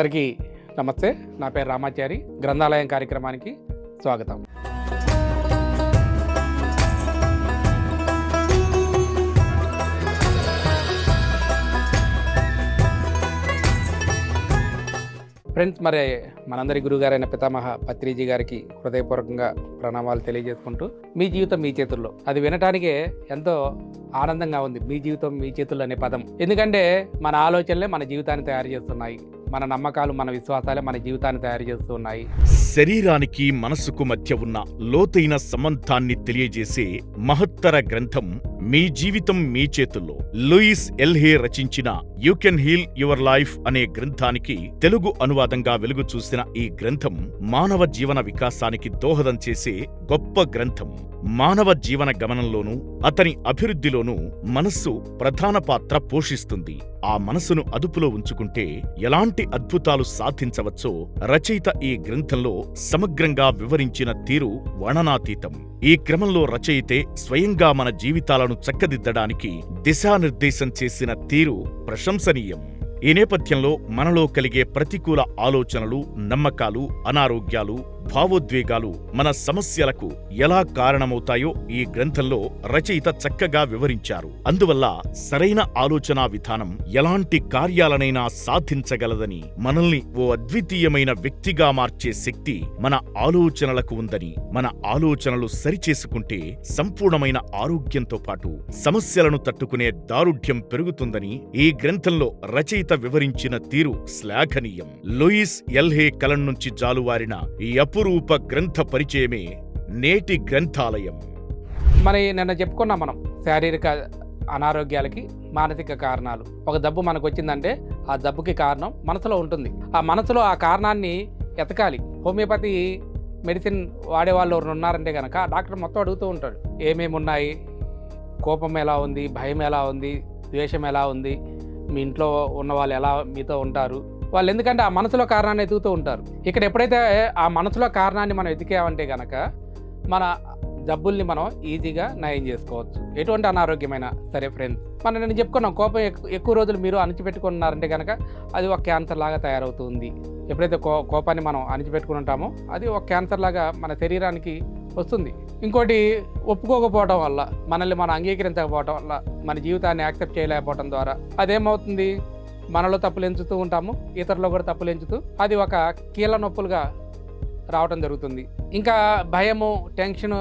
అందరికీ నమస్తే. నా పేరు రామాచారి. గ్రంథాలయం కార్యక్రమానికి స్వాగతం. ఫ్రెండ్స్ మరి మనందరి గురుగారైన పితామహ పత్రిజీ గారికి హృదయపూర్వకంగా ప్రణామాలు తెలియజేసుకుంటూ మీ జీవితం మీ చేతుల్లో. అది వినటానికే ఎంతో ఆనందంగా ఉంది. మీ జీవితం మీ చేతుల్లో అనే పదం. ఎందుకంటే మన ఆలోచనలే మన జీవితాన్ని తయారు చేస్తున్నాయి. మన నమ్మకాలు మన విశ్వాసాలే మన జీవితాన్ని తయారు చేస్తూ ఉన్నాయి శరీరానికి మనసుకు మధ్య ఉన్న లోతైన సంబంధాన్ని తెలియజేసే మహత్తర గ్రంథం మీ జీవితం మీ చేతుల్లో. లూయిస్ ఎల్హే రచించిన you can heal your life అనే గ్రంథానికి తెలుగు అనువాదంగా వెలుగు చూసిన ఈ గ్రంథం మానవ జీవన వికాసానికి దోహదం చేసే గొప్ప గ్రంథం. మానవ జీవన గమనంలోనూ అతని అభివృద్ధిలోనూ మనస్సు ప్రధాన పాత్ర పోషిస్తుంది. ఆ మనసును అదుపులో ఉంచుకుంటే ఎలాంటి అద్భుతాలు సాధించవచ్చో రచయిత ఈ గ్రంథంలో సమగ్రంగా వివరించిన తీరు వర్ణనాతీతం. ఈ క్రమంలో రచయితే స్వయంగా మన జీవితాలను చక్కదిద్దడానికి దిశానిర్దేశం చేసిన తీరు ప్రశంసనీయం. ఈ నేపథ్యంలో మనలో కలిగే ప్రతికూల ఆలోచనలు నమ్మకాలు అనారోగ్యాలు భావోద్వేగాలు మన సమస్యలకు ఎలా కారణమవుతాయో ఈ గ్రంథంలో రచయిత చక్కగా వివరించారు. అందువల్ల సరైన ఆలోచనా విధానం ఎలాంటి కార్యాలనైనా సాధించగలదని మనల్ని ఓ అద్వితీయమైన వ్యక్తిగా మార్చే శక్తి మన ఆలోచనలకు ఉందని మన ఆలోచనలు సరిచేసుకుంటే సంపూర్ణమైన ఆరోగ్యంతో పాటు సమస్యలను తట్టుకునే దారుఢ్యం పెరుగుతుందని ఈ గ్రంథంలో రచయిత వివరించిన తీరు శ్లాఘనీయం. లూయిస్ ఎల్హే కలం నుంచి జాలువారిన ఈ అపురూప గ్రంథ పరిచయమే నేటి గ్రంథాలయం. మరి నిన్న చెప్పుకున్నాం మనం శారీరక అనారోగ్యాలకి మానసిక కారణాలు. ఒక జబ్బు మనకు వచ్చిందంటే ఆ జబ్బుకి కారణం మనసులో ఉంటుంది. ఆ మనసులో ఆ కారణాన్ని ఎతకాలి. హోమియోపతి మెడిసిన్ వాడే వాళ్ళు ఎవరు ఉన్నారంటే కనుక డాక్టర్ మొత్తం అడుగుతూ ఉంటాడు. ఏమేమి ఉన్నాయి? కోపం ఎలా ఉంది? భయం ఎలా ఉంది? ద్వేషం ఎలా ఉంది? మీ ఇంట్లో ఉన్న వాళ్ళు ఎలా మీతో ఉంటారు? వాళ్ళు ఎందుకంటే ఆ మనసులో కారణాన్ని ఎదుగుతూ ఉంటారు. ఇక్కడ ఎప్పుడైతే ఆ మనసులో కారణాన్ని మనం ఎతికామంటే కనుక మన జబ్బుల్ని మనం ఈజీగా నయం చేసుకోవచ్చు. ఎటువంటి అనారోగ్యమైన సరే ఫ్రెండ్స్ మనం నేను చెప్పుకున్నాం కోపం ఎక్కువ రోజులు మీరు అణిచిపెట్టుకున్నారంటే కనుక అది ఒక క్యాన్సర్ లాగా తయారవుతుంది. ఎప్పుడైతే కో కోపాన్ని మనం అణిచిపెట్టుకుని ఉంటామో అది ఒక క్యాన్సర్ లాగా మన శరీరానికి వస్తుంది. ఇంకోటి ఒప్పుకోకపోవడం వల్ల మనల్ని మనం అంగీకరించకపోవడం వల్ల మన జీవితాన్ని యాక్సెప్ట్ చేయలేకపోవడం ద్వారా అదేమవుతుంది? మనలో తప్పులు ఎంచుతూ ఉంటాము ఇతరులు కూడా తప్పులు ఎంచుతూ అది ఒక కీళ్ళ నొప్పులుగా రావటం జరుగుతుంది. ఇంకా భయము టెన్షన్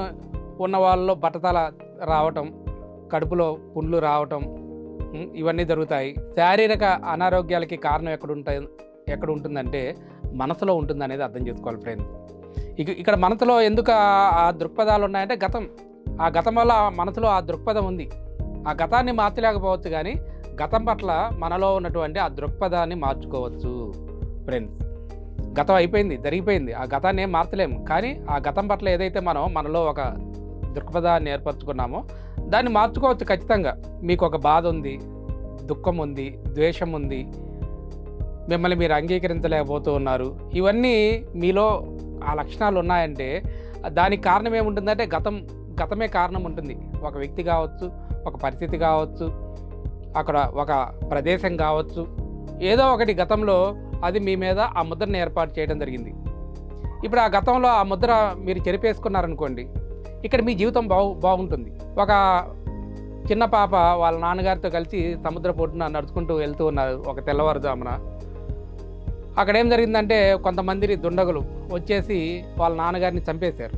ఉన్న వాళ్ళలో బట్టతల రావటం కడుపులో పుండ్లు రావటం ఇవన్నీ జరుగుతాయి. శారీరక అనారోగ్యాలకి కారణం ఎక్కడ ఉంటాయి ఎక్కడ ఉంటుందంటే మనసులో ఉంటుంది అనేది అర్థం చేసుకోవాలి ఫ్రెండ్. ఇక ఇక్కడ మనసులో ఎందుకు ఆ- దృక్పథాలు ఉన్నాయంటే గతం. ఆ గతం వల్ల మనసులో ఆ దృక్పథం ఉంది. ఆ గతాన్ని మార్చలేకపోవచ్చు కానీ గతం పట్ల మనలో ఉన్నటువంటి ఆ దృక్పథాన్ని మార్చుకోవచ్చు ఫ్రెండ్స్ గతం అయిపోయింది జరిగిపోయింది. ఆ గతాన్ని ఏం మార్చలేము. కానీ ఆ గతం పట్ల ఏదైతే మనం మనలో ఒక దృక్పథాన్ని ఏర్పరచుకున్నామో దాన్ని మార్చుకోవచ్చు ఖచ్చితంగా. మీకు ఒక బాధ ఉంది దుఃఖం ఉంది ద్వేషం ఉంది మిమ్మల్ని మీరు అంగీకరించలేకపోతూ ఉన్నారు. ఇవన్నీ మీలో ఆ లక్షణాలు ఉన్నాయంటే దానికి కారణం ఏముంటుందంటే గతం గతమే కారణం ఉంటుంది. ఒక వ్యక్తి కావచ్చు ఒక పరిస్థితి కావచ్చు అక్కడ ఒక ప్రదేశం కావచ్చు. ఏదో ఒకటి గతంలో అది మీ మీద ఆ ముద్రను ఏర్పాటు చేయడం జరిగింది. ఇప్పుడు ఆ గతంలో ఆ ముద్ర మీరు చెరిపేసుకున్నారనుకోండి ఇక్కడ మీ జీవితం బాగు బాగుంటుంది. ఒక చిన్న పాప వాళ్ళ నాన్నగారితో కలిసి సముద్ర పొట్టున నడుచుకుంటూ వెళ్తూ ఉన్నారు ఒక తెల్లవారుజామున. అక్కడ ఏం జరిగిందంటే కొంతమంది దుండగులు వచ్చేసి వాళ్ళ నాన్నగారిని చంపేశారు.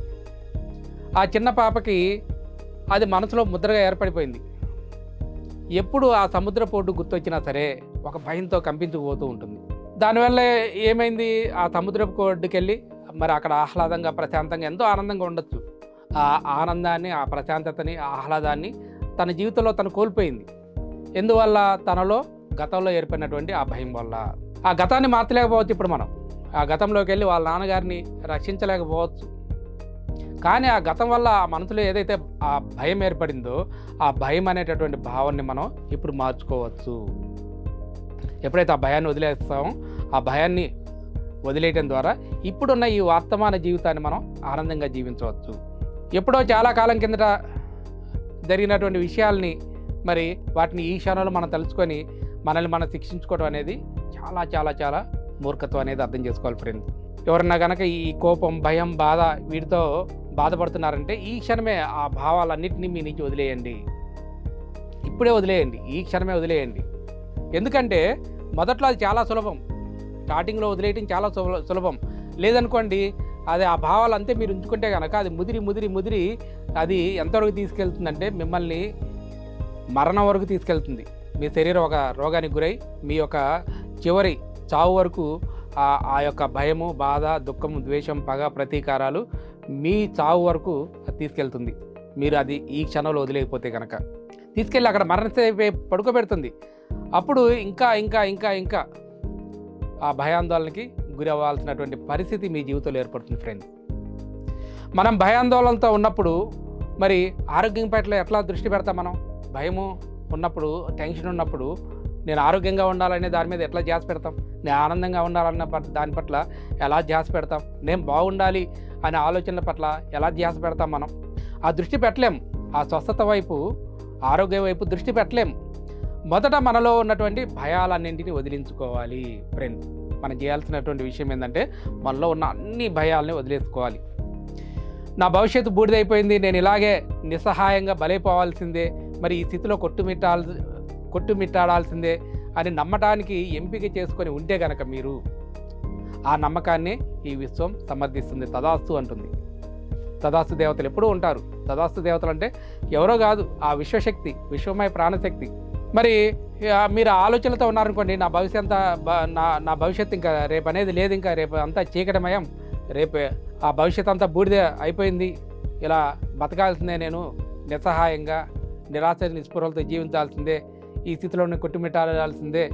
ఆ చిన్న పాపకి అది మనసులో ముద్రగా ఏర్పడిపోయింది. ఎప్పుడు ఆ సముద్ర పోటు గుర్తొచ్చినా సరే ఒక భయంతో కంపించుకుపోతూ ఉంటుంది. దానివల్ల ఏమైంది? ఆ సముద్రపు ఒడ్డుకెళ్ళి మరి అక్కడ ఆహ్లాదంగా ప్రశాంతంగా ఎంతో ఆనందంగా ఉండొచ్చు. ఆ ఆనందాన్ని ఆ ప్రశాంతతని ఆ ఆహ్లాదాన్ని తన జీవితంలో తను కోల్పోయింది. ఎందువల్ల? తనలో గతంలో ఏర్పడినటువంటి ఆ భయం వల్ల. ఆ గతాన్ని మార్చలేకపోవచ్చు ఇప్పుడు మనం. ఆ గతంలోకి వెళ్ళి వాళ్ళ నాన్నగారిని రక్షించలేకపోవచ్చు. కానీ ఆ గతం వల్ల ఆ మనసులో ఏదైతే ఆ భయం ఏర్పడిందో ఆ భయం అనేటటువంటి భావాన్ని మనం ఇప్పుడు మార్చుకోవచ్చు. ఎప్పుడైతే ఆ భయాన్ని వదిలేస్తామో ఆ భయాన్ని వదిలేయటం ద్వారా ఇప్పుడున్న ఈ వర్తమాన జీవితాన్ని మనం ఆనందంగా జీవించవచ్చు. ఎప్పుడో చాలా కాలం కిందట జరిగినటువంటి విషయాల్ని మరి వాటిని ఈ క్షణంలో మనం తలుచుకొని మనల్ని మనం శిక్షించుకోవడం అనేది చాలా చాలా చాలా మూర్ఖత్వం అనేది అర్థం చేసుకోవాలి ఫ్రెండ్స్ ఎవరన్నా కనుక ఈ కోపం భయం బాధ వీటితో బాధపడుతున్నారంటే ఈ క్షణమే ఆ భావాలన్నింటినీ మీ నుంచి వదిలేయండి. ఇప్పుడే వదిలేయండి ఈ క్షణమే వదిలేయండి. ఎందుకంటే మొదట్లో అది చాలా సులభం. స్టార్టింగ్లో వదిలేయటం చాలా సులభం. లేదనుకోండి అది ఆ భావాలు అంతే మీరు ఉంచుకుంటే కనుక అది ముదిరి ముదిరి ముదిరి అది ఎంతవరకు తీసుకెళ్తుందంటే మిమ్మల్ని మరణం వరకు తీసుకెళ్తుంది. మీ శరీరం ఒక రోగానికి గురై మీ యొక్క చివరి చావు వరకు ఆ ఆ యొక్క భయము బాధ దుఃఖము ద్వేషం పగ ప్రతీకారాలు మీ చావు వరకు అది తీసుకెళ్తుంది. మీరు అది ఈ క్షణంలో వదిలేకపోతే కనుక తీసుకెళ్ళి అక్కడ మరణిస్తే పడుకోబెడుతుంది. అప్పుడు ఇంకా ఇంకా ఇంకా ఇంకా ఆ భయాందోళనకి గురి అవ్వాల్సినటువంటి పరిస్థితి మీ జీవితంలో ఏర్పడుతుంది ఫ్రెండ్స్ మనం భయాందోళనతో ఉన్నప్పుడు మరి ఆరోగ్యం పట్ల ఎట్లా దృష్టి పెడతాం మనం? భయము ఉన్నప్పుడు టెన్షన్ ఉన్నప్పుడు నేను ఆరోగ్యంగా ఉండాలనే దాని మీద ఎట్లా ధ్యాస పెడతాం? నేను ఆనందంగా ఉండాలన్న పట్- దాని పట్ల ఎలా ధ్యాస పెడతాం? నేను బాగుండాలి అనే ఆలోచనల పట్ల ఎలా ధ్యాస పెడతాం మనం? ఆ దృష్టి పెట్టలేం. ఆ స్వస్థత వైపు ఆరోగ్యం వైపు దృష్టి పెట్టలేం. మొదట మనలో ఉన్నటువంటి భయాలన్నింటినీ వదిలించుకోవాలి ఫ్రెండ్స్ మనం చేయాల్సినటువంటి విషయం ఏంటంటే మనలో ఉన్న అన్ని భయాలని వదిలేసుకోవాలి. నా భవిష్యత్తు బూడిదైపోయింది నేను ఇలాగే నిస్సహాయంగా బలైపోవాల్సిందే. మరి ఈ స్థితిలో కొట్టుమిట్టాల్సి కొట్టుమిట్టాడాల్సిందే అని నమ్మటానికి ఎంపిక చేసుకొని ఉంటే గనక మీరు ఆ నమ్మకాన్ని ఈ విశ్వం సమర్థిస్తుంది. తదాస్తు అంటుంది. తదాస్తు దేవతలు ఎప్పుడూ ఉంటారు. తదాస్తు దేవతలు అంటే ఎవరో కాదు ఆ విశ్వశక్తి విశ్వమయ ప్రాణశక్తి. మరి మీరు ఆలోచనలతో ఉన్నారనుకోండి నా భవిష్యత్ నా నా భవిష్యత్తు ఇంకా రేపు అనేది లేదు ఇంకా రేపు అంతా చీకటమయం. రేపు ఆ భవిష్యత్ అంతా బూడిద అయిపోయింది. ఇలా బతకాల్సిందే నేను నిస్సహాయంగా నిరాశ నిస్పృహలతో జీవించాల్సిందే. ఈ స్థితిలోనే కొట్టుమిట్టాల్సిందే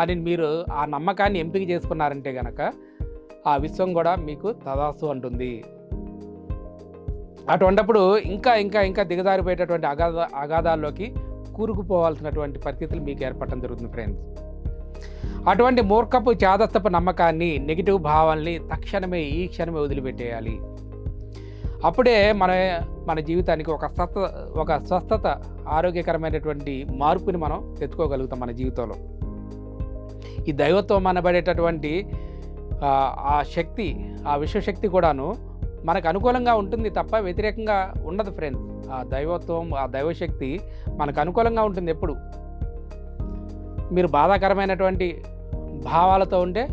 అని మీరు ఆ నమ్మకాన్ని ఎంపిక చేసుకున్నారంటే గనక ఆ విశ్వం కూడా మీకు తదాసు అంటుంది. అటువంటప్పుడు ఇంకా ఇంకా ఇంకా దిగజారిపోయేటటువంటి అగాధ అగాధాల్లోకి కూరుకుపోవాల్సినటువంటి పరిస్థితులు మీకు ఏర్పడటం జరుగుతుంది ఫ్రెండ్స్. అటువంటి మూర్ఖపు చాదస్తపు నమ్మకాన్ని నెగిటివ్ భావాల్ని తక్షణమే ఈ క్షణమే వదిలిపెట్టేయాలి. అప్పుడే మన మన జీవితానికి ఒక స్వస్థ ఒక స్వస్థత ఆరోగ్యకరమైనటువంటి మార్పుని మనం తెచ్చుకోగలుగుతాం మన జీవితంలో. ఈ దైవత్వం అనబడేటటువంటి ఆ, ఆ శక్తి ఆ విశ్వశక్తి కూడాను మనకు అనుకూలంగా ఉంటుంది తప్ప వ్యతిరేకంగా ఉండదు ఫ్రెండ్స్. ఆ దైవత్వం ఆ దైవశక్తి మనకు అనుకూలంగా ఉంటుంది ఎప్పుడు. మీరు బాధాకరమైనటువంటి భావాలతో ఉంటే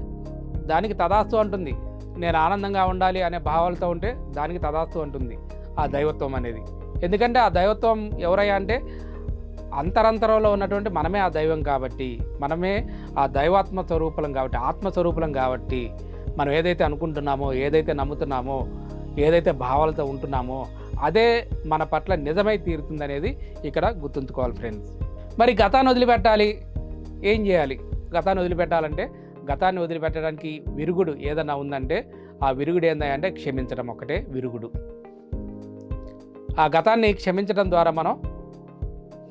దానికి తదాస్తు అంటుంది. నేను ఆనందంగా ఉండాలి అనే భావాలతో ఉంటే దానికి తదాస్తు అంటుంది ఆ దైవత్వం అనేది. ఎందుకంటే ఆ దైవత్వం ఎవరయ్యా అంటే అంతరంతరంలో ఉన్నటువంటి మనమే ఆ దైవం కాబట్టి మనమే ఆ దైవాత్మ స్వరూపులం కాబట్టి ఆత్మస్వరూపలం కాబట్టి మనం ఏదైతే అనుకుంటున్నామో ఏదైతే నమ్ముతున్నామో ఏదైతే భావాలతో ఉంటున్నామో అదే మన పట్ల నిజమై తీరుతుందనేది ఇక్కడ గుర్తుంచుకోవాలి ఫ్రెండ్స్ మరి గతాన్ని వదిలిపెట్టాలి ఏం చేయాలి? గతాన్ని వదిలిపెట్టాలంటే గతాన్ని వదిలిపెట్టడానికి విరుగుడు ఏదన్నా ఉందంటే ఆ విరుగుడు ఏందంటే క్షమించడం ఒకటే విరుగుడు. ఆ గతాన్ని క్షమించడం ద్వారా మనం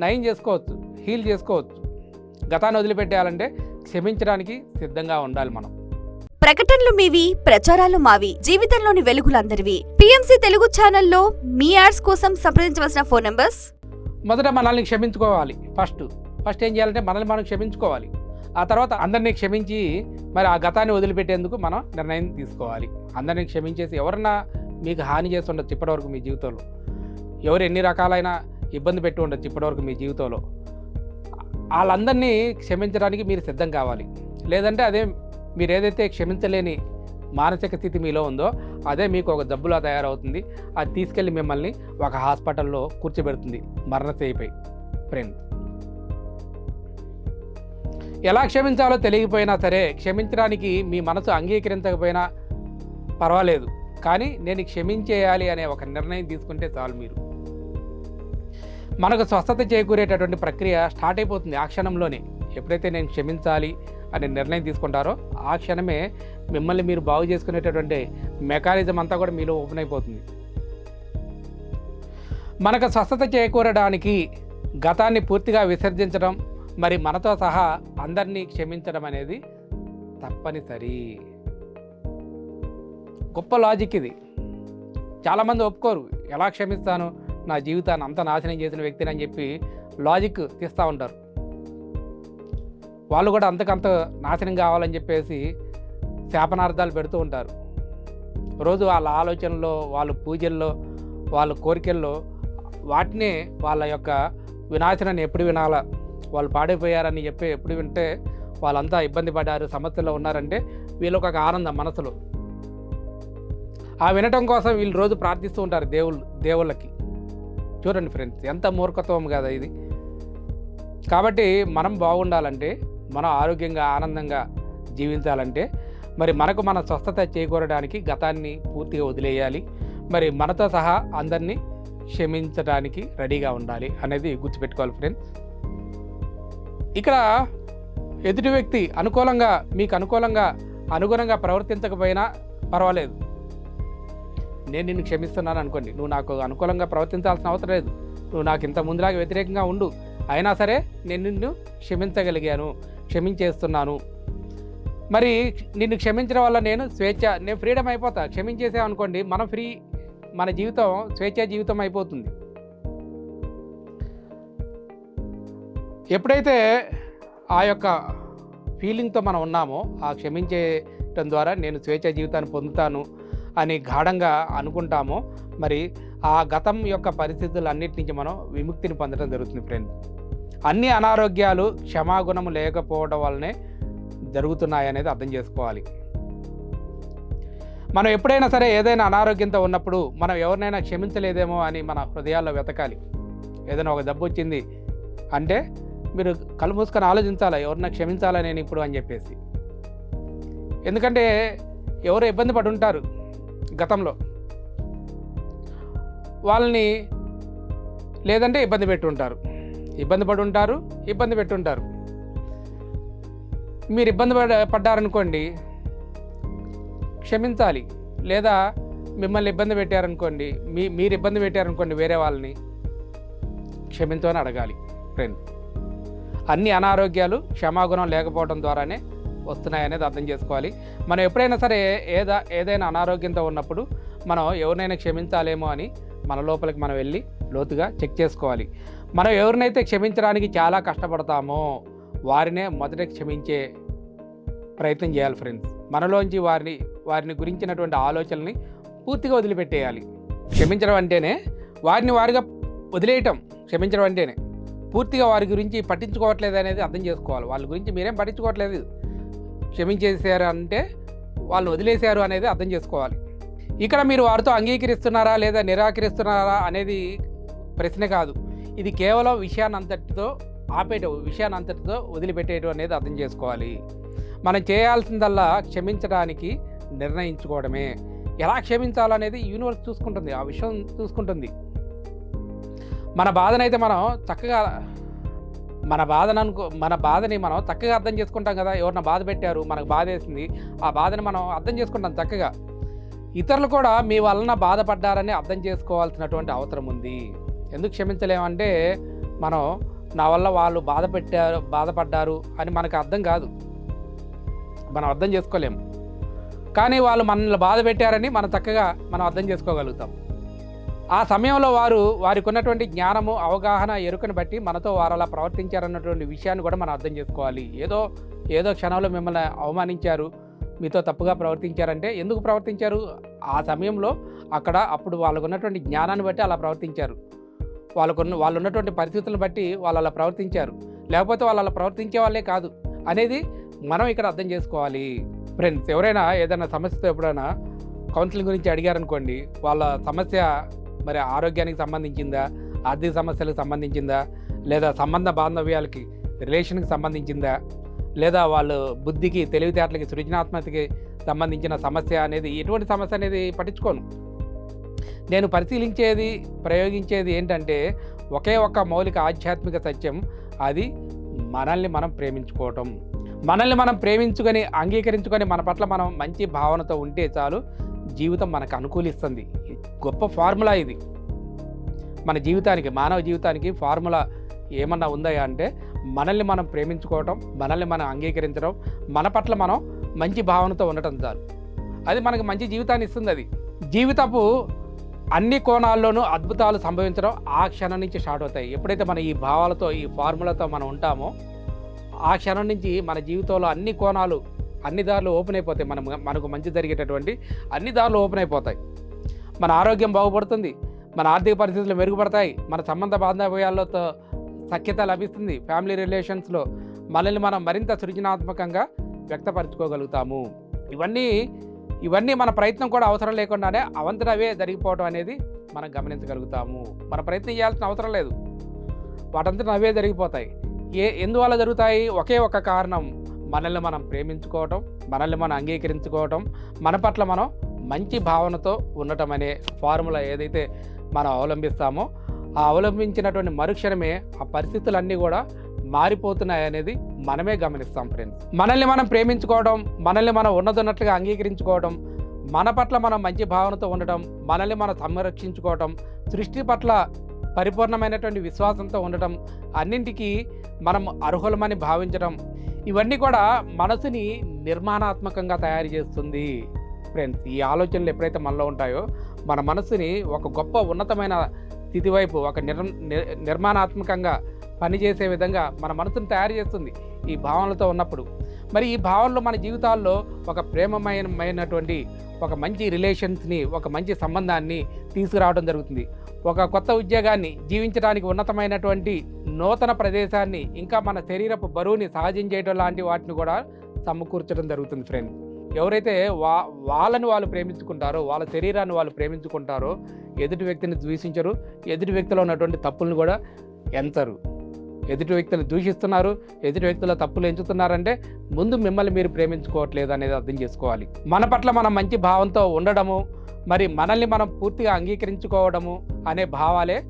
నయం చేసుకోవచ్చు హీల్ చేసుకోవచ్చు. గతాన్ని వదిలిపెట్టేయాలంటే క్షమించడానికి సిద్ధంగా ఉండాలి మనం. ప్రకటనలు మీవి ప్రచారాలు మావి జీవితంలోని వెలుగులందరివి. పిఎంసి తెలుగు ఛానల్లో మీ యాడ్స్ కోసం సంప్రదించవలసిన ఫోన్ నంబర్స్? మొదట మనల్ని క్షమించుకోవాలి ఫస్ట్. ఫస్ట్ ఏం చేయాలంటే మనల్ని మనం క్షమించుకోవాలి. ఆ తర్వాత అందరినీ క్షమించి మరి ఆ గతాన్ని వదిలిపెట్టేందుకు మనం నిర్ణయం తీసుకోవాలి. అందరినీ క్షమించేసి ఎవరన్నా మీకు హాని చేసి ఉండొచ్చు ఇప్పటివరకు మీ జీవితంలో. ఎవరు ఎన్ని రకాలైన ఇబ్బంది పెట్టి ఉండొచ్చు ఇప్పటివరకు మీ జీవితంలో. వాళ్ళందరినీ క్షమించడానికి మీరు సిద్ధం కావాలి. లేదంటే అదే మీరు ఏదైతే క్షమించలేని మానసిక స్థితి మీలో ఉందో అదే మీకు ఒక జబ్బులా తయారవుతుంది. అది తీసుకెళ్ళి మిమ్మల్ని ఒక హాస్పిటల్లో కూర్చోబెడుతుంది. మరణశయ్యపై. ఫ్రెండ్ ఎలా క్షమించాలో తెలియకపోయినా సరే క్షమించడానికి మీ మనసు అంగీకరించకపోయినా పర్వాలేదు. కానీ నేను క్షమించేయాలి అనే ఒక నిర్ణయం తీసుకుంటే చాలు మీరు. మనకు స్వస్థత చేకూరేటటువంటి ప్రక్రియ స్టార్ట్ అయిపోతుంది ఆ క్షణంలోనే. ఎప్పుడైతే నేను క్షమించాలి అనే నిర్ణయం తీసుకుంటారో ఆ క్షణమే మిమ్మల్ని మీరు బాగు చేసుకునేటటువంటి మెకానిజం అంతా కూడా మీలో ఓపెన్ అయిపోతుంది. మనకు స్వస్థత చేకూరడానికి గతాన్ని పూర్తిగా విసర్జించడం మరి మనతో సహా అందరినీ క్షమించడం అనేది తప్పనిసరి. గొప్ప లాజిక్ ఇది. చాలామంది ఒప్పుకోరు ఎలా క్షమిస్తాను? నా జీవితాన్ని అంత నాశనం చేసిన వ్యక్తిని అని చెప్పి లాజిక్ తీస్తూ ఉంటారు. వాళ్ళు కూడా అంతకంత నాశనం కావాలని చెప్పేసి శాపనార్థాలు పెడుతూ ఉంటారు. రోజు వాళ్ళ ఆలోచనలో వాళ్ళ పూజల్లో వాళ్ళ కోరికల్లో వాటినే వాళ్ళ యొక్క వినాశనాన్ని ఎప్పుడు వినాలా? వాళ్ళు పాడైపోయారని చెప్పి ఎప్పుడు వింటే వాళ్ళంతా ఇబ్బంది పడ్డారు సమస్యలో ఉన్నారంటే వీళ్ళొక ఒక ఆనందం మనసులో. ఆ వినటం కోసం వీళ్ళు రోజు ప్రార్థిస్తూ ఉంటారు దేవుళ్ళు దేవుళ్ళకి. చూడండి ఫ్రెండ్స్ ఎంత మూర్ఖత్వం కదా ఇది. కాబట్టి మనం బాగుండాలంటే మనం ఆరోగ్యంగా ఆనందంగా జీవించాలంటే మరి మనకు మన స్వస్థత చేకూరడానికి గతాన్ని పూర్తిగా వదిలేయాలి. మరి మనతో సహా అందరినీ క్షమించడానికి రెడీగా ఉండాలి అనేది గుర్తుపెట్టుకోవాలి ఫ్రెండ్స్. ఇక్కడ ఎదుటి వ్యక్తి అనుకూలంగా మీకు అనుకూలంగా అనుగుణంగా ప్రవర్తించకపోయినా పర్వాలేదు. నేను నిన్ను క్షమిస్తున్నాను అనుకోండి. నువ్వు నాకు అనుకూలంగా ప్రవర్తించాల్సిన అవసరం లేదు. నువ్వు నాకు ఇంత ముందులాగా వ్యతిరేకంగా ఉండు. అయినా సరే నేను నిన్ను క్షమించగలిగాను క్షమించేస్తున్నాను. మరి నిన్ను క్షమించడం వల్ల నేను స్వేచ్ఛ నేను ఫ్రీడమ్ అయిపోతా. క్షమించేసామనుకోండి మనం ఫ్రీ మన జీవితం స్వేచ్ఛ జీవితం అయిపోతుంది. ఎప్పుడైతే ఆ యొక్క ఫీలింగ్తో మనం ఉన్నామో ఆ క్షమించేయటం ద్వారా నేను స్వేచ్ఛ జీవితాన్ని పొందుతాను అని గాఢంగా అనుకుంటామో మరి ఆ గతం యొక్క పరిస్థితులన్నిటి నుంచి మనం విముక్తిని పొందడం జరుగుతుంది ఫ్రెండ్ అన్ని అనారోగ్యాలు క్షమాగుణం లేకపోవడం వల్లనే జరుగుతున్నాయి అనేది అర్థం చేసుకోవాలి. మనం ఎప్పుడైనా సరే ఏదైనా అనారోగ్యంతో ఉన్నప్పుడు మనం ఎవరినైనా క్షమించలేదేమో అని మన హృదయాల్లో వెతకాలి. ఏదైనా ఒక దెబ్బ వచ్చింది అంటే మీరు కళ్ళు మూసుకొని ఆలోచించాలా? ఎవరినైనా క్షమించాలా నేను ఇప్పుడు అని చెప్పేసి? ఎందుకంటే ఎవరు ఇబ్బంది పడి ఉంటారు గతంలో. వాళ్ళని లేదంటే ఇబ్బంది పెట్టుంటారు ఇబ్బంది పడి ఉంటారు ఇబ్బంది పెట్టుంటారు మీరు ఇబ్బంది పడ పడ్డారనుకోండి క్షమించాలి. లేదా మిమ్మల్ని ఇబ్బంది పెట్టారనుకోండి మీ మీరు ఇబ్బంది పెట్టారనుకోండి వేరే వాళ్ళని క్షమించమని అడగాలి. ఫ్రెండ్. అన్ని అనారోగ్యాలు క్షమాగుణం లేకపోవడం ద్వారానే వస్తున్నాయనేది అర్థం చేసుకోవాలి. మనం ఎప్పుడైనా సరే ఏదా ఏదైనా అనారోగ్యంతో ఉన్నప్పుడు మనం ఎవరినైనా క్షమించాలేమో అని మన లోపలికి మనం వెళ్ళి లోతుగా చెక్ చేసుకోవాలి. మనం ఎవరినైతే క్షమించడానికి చాలా కష్టపడతామో వారినే మొదట క్షమించే ప్రయత్నం చేయాలి ఫ్రెండ్స్. మనలోంచి వారిని వారిని గురించినటువంటి ఆలోచనని పూర్తిగా వదిలిపెట్టేయాలి. క్షమించడం అంటేనే వారిని వారిగా వదిలేయటం క్షమించడం అంటేనే. పూర్తిగా వారి గురించి పట్టించుకోవట్లేదు అనేది అర్థం చేసుకోవాలి. వాళ్ళ గురించి మీరేం పట్టించుకోవట్లేదు. క్షమించేశారు అంటే వాళ్ళు వదిలేశారు అనేది అర్థం చేసుకోవాలి. ఇక్కడ మీరు వారితో అంగీకరిస్తున్నారా లేదా నిరాకరిస్తున్నారా అనేది ప్రశ్న కాదు. ఇది కేవలం విషయాన్ని అంతటితో విషయానంతటితో విషయాన్ని అంతటితో వదిలిపెట్టేయటం అనేది అర్థం చేసుకోవాలి. మనం చేయాల్సిందల్లా క్షమించడానికి నిర్ణయించుకోవడమే. ఎలా క్షమించాలనేది యూనివర్స్ చూసుకుంటుంది. ఆ విషయం చూసుకుంటుంది. మన బాధనైతే మనం చక్కగా మన బాధను అనుకో మన బాధని మనం చక్కగా అర్థం చేసుకుంటాం కదా. ఎవరిన బాధ పెట్టారు మనకు బాధ వేసింది. ఆ బాధని మనం అర్థం చేసుకుంటాం చక్కగా. ఇతరులు కూడా మీ వలన బాధపడ్డారని అర్థం చేసుకోవాల్సినటువంటి అవసరం ఉంది. ఎందుకు క్షమించలేమంటే మనం నా వల్ల వాళ్ళు బాధ పెట్టారు బాధపడ్డారు అని మనకు అర్థం కాదు. మనం అర్థం చేసుకోలేము కానీ వాళ్ళు మనల్ని బాధ పెట్టారని మనం చక్కగా మనం అర్థం చేసుకోగలుగుతాం. ఆ సమయంలో వారు వారికి ఉన్నటువంటి జ్ఞానము అవగాహన ఎరుకను బట్టి మనతో వారు అలా ప్రవర్తించారన్నటువంటి విషయాన్ని కూడా మనం అర్థం చేసుకోవాలి. ఏదో ఏదో క్షణంలో మిమ్మల్ని అవమానించారు మీతో తప్పుగా ప్రవర్తించారంటే ఎందుకు ప్రవర్తించారు? ఆ సమయంలో అక్కడ అప్పుడు వాళ్ళకు ఉన్నటువంటి జ్ఞానాన్ని బట్టి అలా ప్రవర్తించారు. వాళ్ళకున్న వాళ్ళు ఉన్నటువంటి పరిస్థితులను బట్టి వాళ్ళు అలా ప్రవర్తించారు. లేకపోతే వాళ్ళు అలా ప్రవర్తించే వాళ్ళే కాదు. అనేది మనం ఇక్కడ అర్థం చేసుకోవాలి. ఫ్రెండ్స్ ఎవరైనా ఏదైనా సమస్యతో ఎప్పుడైనా కౌన్సిలింగ్ గురించి అడిగారనుకోండి వాళ్ళ సమస్య మరి ఆరోగ్యానికి సంబంధించిందా ఆర్థిక సమస్యలకు సంబంధించిందా లేదా సంబంధ బాంధవ్యాలకి రిలేషన్కి సంబంధించిందా లేదా వాళ్ళు బుద్ధికి తెలివితేటలకి సృజనాత్మకతకి సంబంధించిన సమస్య అనేది ఎటువంటి సమస్య అనేది పట్టించుకోను. నేను పరిశీలించేది ప్రయోగించేది ఏంటంటే ఒకే ఒక్క మౌలిక ఆధ్యాత్మిక సత్యం అది మనల్ని మనం ప్రేమించుకోవటం. మనల్ని మనం ప్రేమించుకొని అంగీకరించుకొని మన పట్ల మనం మంచి భావనతో ఉంటే చాలు జీవితం మనకు అనుకూలిస్తుంది. గొప్ప ఫార్ములా ఇది. మన జీవితానికి మానవ జీవితానికి ఫార్ములా ఏమన్నా ఉందా అంటే మనల్ని మనం ప్రేమించుకోవటం మనల్ని మనం అంగీకరించడం మన పట్ల మనం మంచి భావనతో ఉండటం చాలు. అది మనకు మంచి జీవితాన్ని ఇస్తుంది అది. జీవితపు అన్ని కోణాల్లోనూ అద్భుతాలు సంభవించడం ఆ క్షణం నుంచి స్టార్ట్ అవుతాయి. ఎప్పుడైతే మన ఈ భావాలతో ఈ ఫార్ములాతో మనం ఉంటామో ఆ క్షణం నుంచి మన జీవితంలో అన్ని కోణాలు అన్ని దారులు ఓపెన్ అయిపోతాయి. మనం మనకు మంచి జరిగేటటువంటి అన్ని దారులు ఓపెన్ అయిపోతాయి. మన ఆరోగ్యం బాగుపడుతుంది. మన ఆర్థిక పరిస్థితులు మెరుగుపడతాయి. మన సంబంధ బాంధవ్యాలతో సఖ్యత లభిస్తుంది. ఫ్యామిలీ రిలేషన్స్లో మనల్ని మనం మరింత సృజనాత్మకంగా వ్యక్తపరచుకోగలుగుతాము. ఇవన్నీ ఇవన్నీ మన ప్రయత్నం కూడా అవసరం లేకుండానే అవంతరవే జరిగిపోవడం అనేది మనం గమనించగలుగుతాము. మన ప్రయత్నం చేయాల్సిన అవసరం లేదు. వాటంతట అవే జరిగిపోతాయి. ఏ ఎందువల్ల జరుగుతాయి? ఒకే ఒక కారణం. మనల్ని మనం ప్రేమించుకోవటం మనల్ని మనం అంగీకరించుకోవటం మన పట్ల మనం మంచి భావనతో ఉండటం అనే ఫార్ములా ఏదైతే మనం అవలంబిస్తామో ఆ అవలంబించినటువంటి మరుక్షణమే ఆ పరిస్థితులన్నీ కూడా మారిపోతున్నాయి అనేది మనమే గమనిస్తాం ఫ్రెండ్స్ మనల్ని మనం ప్రేమించుకోవడం మనల్ని మనం ఉన్నదన్నట్లుగా అంగీకరించుకోవడం మన పట్ల మనం మంచి భావనతో ఉండటం మనల్ని మనం సంరక్షించుకోవటం సృష్టి పట్ల పరిపూర్ణమైనటువంటి విశ్వాసంతో ఉండటం అన్నింటికీ మనం అర్హులమని భావించడం ఇవన్నీ కూడా మనసుని నిర్మాణాత్మకంగా తయారు చేస్తుంది. ఫ్రెండ్స్ ఈ ఆలోచనలు ఎప్పుడైతే మనలో ఉంటాయో మన మనసుని ఒక గొప్ప ఉన్నతమైన స్థితి వైపు ఒక నిర్ నిర్మాణాత్మకంగా పనిచేసే విధంగా మన మనసును తయారు చేస్తుంది ఈ భావనలతో ఉన్నప్పుడు. మరి ఈ భావనలు మన జీవితాల్లో ఒక ప్రేమమయమైనటువంటి ఒక మంచి రిలేషన్స్ని ఒక మంచి సంబంధాన్ని తీసుకురావడం జరుగుతుంది. ఒక కొత్త ఉద్యోగాన్ని జీవించడానికి ఉన్నతమైనటువంటి నూతన ప్రదేశాన్ని ఇంకా మన శరీరపు బరువుని సహజం చేయడం లాంటి వాటిని కూడా సమకూర్చడం జరుగుతుంది ఫ్రెండ్. ఎవరైతే వా వాళ్ళని వాళ్ళు ప్రేమించుకుంటారో వాళ్ళ శరీరాన్ని వాళ్ళు ప్రేమించుకుంటారో ఎదుటి వ్యక్తిని ద్వేషించరు ఎదుటి వ్యక్తిలో ఉన్నటువంటి తప్పులను కూడా ఎంచరు. ఎదుటి వ్యక్తిని దూషిస్తున్నారు ఎదుటి వ్యక్తుల తప్పులు ఎంచుతున్నారంటే ముందు మిమ్మల్ని మీరు ప్రేమించుకోవట్లేదు అనేది అర్థం చేసుకోవాలి. మన పట్ల మనం మంచి భావంతో ఉండడము మరి మనల్ని మనం పూర్తిగా అంగీకరించుకోవడము అనే భావాలే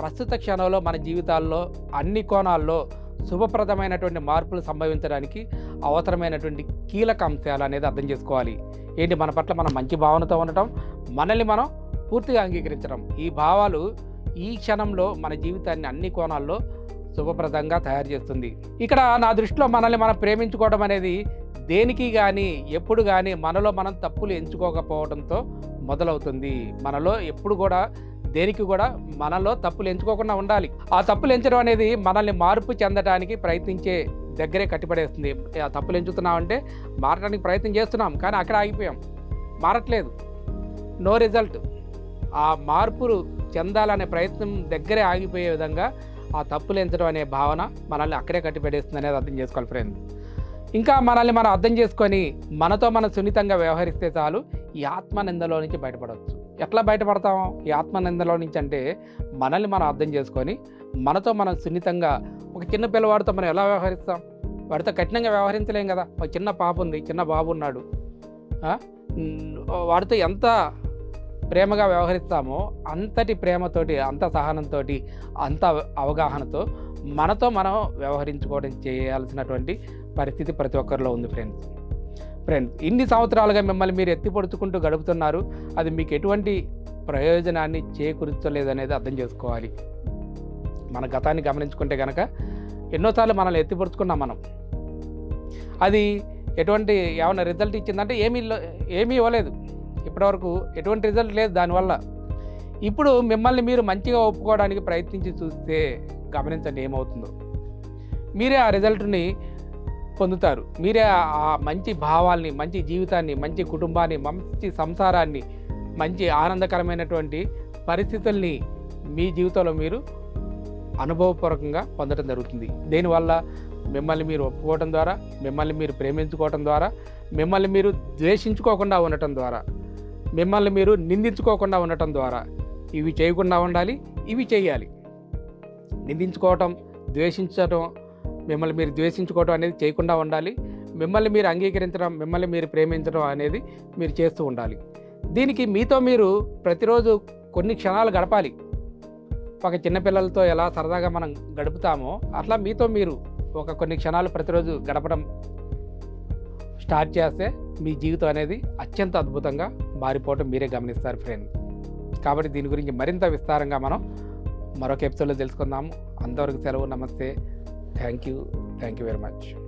ప్రస్తుత క్షణంలో మన జీవితాల్లో అన్ని కోణాల్లో శుభప్రదమైనటువంటి మార్పులు సంభవించడానికి అవసరమైనటువంటి కీలక అంశాలు అనేది అర్థం చేసుకోవాలి. ఏంటి? మన పట్ల మనం మంచి భావనతో ఉండటం మనల్ని మనం పూర్తిగా అంగీకరించడం. ఈ భావాలు ఈ క్షణంలో మన జీవితాన్ని అన్ని కోణాల్లో శుభప్రదంగా తయారు చేస్తుంది. ఇక్కడ నా దృష్టిలో మనల్ని మనం ప్రేమించుకోవడం అనేది దేనికి కానీ ఎప్పుడు కానీ మనలో మనం తప్పులు ఎంచుకోకపోవడంతో మొదలవుతుంది. మనలో ఎప్పుడు కూడా దేనికి కూడా మనలో తప్పులు ఎంచుకోకుండా ఉండాలి. ఆ తప్పులు ఎంచడం అనేది మనల్ని మార్పు చెందడానికి ప్రయత్నించే దగ్గరే కట్టిపడేస్తుంది. ఆ తప్పులు ఎంచుతున్నామంటే మారడానికి ప్రయత్నం చేస్తున్నాం కానీ అక్కడ ఆగిపోయాం. మారట్లేదు. No result. ఆ మార్పులు చెందాలనే ప్రయత్నం దగ్గరే ఆగిపోయే విధంగా ఆ తప్పులు ఎంచడం అనే భావన మనల్ని అక్కడే కట్టిపెట్టేస్తుంది అనేది అర్థం చేసుకోవాలి ఫ్రెండ్స్. ఇంకా మనల్ని మనం అర్థం చేసుకొని మనతో మనం సున్నితంగా వ్యవహరిస్తే చాలు ఈ ఆత్మనిందలో నుంచి బయటపడవచ్చు. ఎట్లా బయటపడతాం? ఈ ఆత్మనిందలో నుంచి అంటే మనల్ని మనం అర్థం చేసుకొని మనతో మనం సున్నితంగా ఒక చిన్న పిల్లవాడితో మనం ఎలా వ్యవహరిస్తాం? వాడితో కఠినంగా వ్యవహరించలేం కదా? ఒక చిన్న పాప ఉంది చిన్న బాబు ఉన్నాడు. వాడితో ఎంత ప్రేమగా వ్యవహరిస్తామో అంతటి ప్రేమతోటి అంత సహనంతో అంత అవగాహనతో మనతో మనం వ్యవహరించుకోవడం చేయాల్సినటువంటి పరిస్థితి ప్రతి ఒక్కరిలో ఉంది ఫ్రెండ్స్. ఫ్రెండ్స్ ఇన్ని సంవత్సరాలుగా మిమ్మల్ని మీరు ఎత్తిపడుచుకుంటూ గడుపుతున్నారు. అది మీకు ఎటువంటి ప్రయోజనాన్ని చేకూర్చలేదనేది అర్థం చేసుకోవాలి. మన గతాన్ని గమనించుకుంటే కనుక ఎన్నోసార్లు మనల్ని ఎత్తిపడుచుకున్నాం మనం. అది ఎటువంటి ఏమైనా రిజల్ట్ ఇచ్చిందంటే ఏమీ ఏమీ ఇవ్వలేదు. ఇప్పటివరకు ఎటువంటి రిజల్ట్ లేదు దానివల్ల. ఇప్పుడు మిమ్మల్ని మీరు మంచిగా ఒప్పుకోవడానికి ప్రయత్నించి చూస్తే గమనించండి ఏమవుతుందో. మీరే ఆ రిజల్ట్ని పొందుతారు. మీరే ఆ- మంచి భావాల్ని మంచి జీవితాన్ని మంచి కుటుంబాన్ని మంచి సంసారాన్ని మంచి ఆనందకరమైనటువంటి పరిస్థితుల్ని మీ జీవితంలో మీరు అనుభవపూర్వకంగా పొందడం జరుగుతుంది. దీనివల్ల మిమ్మల్ని మీరు ఒప్పుకోవడం ద్వారా మిమ్మల్ని మీరు ప్రేమించుకోవడం ద్వారా మిమ్మల్ని మీరు ద్వేషించుకోకుండా ఉండటం ద్వారా మిమ్మల్ని మీరు నిందించుకోకుండా ఉండటం ద్వారా. ఇవి చేయకుండా ఉండాలి ఇవి చేయాలి. నిందించుకోవటం ద్వేషించటం మిమ్మల్ని మీరు ద్వేషించుకోవటం అనేది చేయకుండా ఉండాలి. మిమ్మల్ని మీరు అంగీకరించడం మిమ్మల్ని మీరు ప్రేమించడం అనేది మీరు చేస్తూ ఉండాలి. దీనికి మీతో మీరు ప్రతిరోజు కొన్ని క్షణాలు గడపాలి. ఒక చిన్నపిల్లలతో ఎలా సరదాగా మనం గడుపుతామో అట్లా మీతో మీరు ఒక కొన్ని క్షణాలు ప్రతిరోజు గడపడం స్టార్ట్ చేస్తే మీ జీవితం అనేది అత్యంత అద్భుతంగా మారిపోవటం మీరే గమనిస్తారు ఫ్రెండ్ కాబట్టి దీని గురించి మరింత విస్తారంగా మనం మరొక ఎపిసోడ్లో తెలుసుకుందాము అంతవరకు సెలవు నమస్తే. Thank you thank you very much